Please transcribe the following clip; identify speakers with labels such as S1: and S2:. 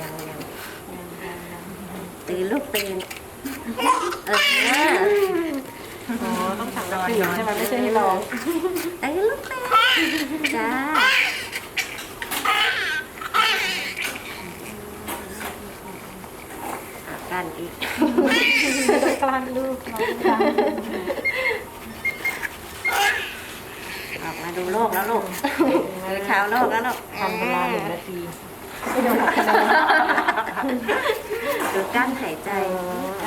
S1: ยังยังตื่นลูกตื่นเออ
S2: อ๋อต้องสั่งเราตื่นใช่ไหมไม่ใช่ให้รอง
S1: ตื่นลูกตื่นจ้าอะกันอีก
S2: กลางลูก
S1: ออกมา ดูโลกแล้วลูกดูเช้าโลกแล้วลูก
S2: ทำเวลาหนึ่งนาที
S1: ดูกั้นหายใจกั้นหายใจ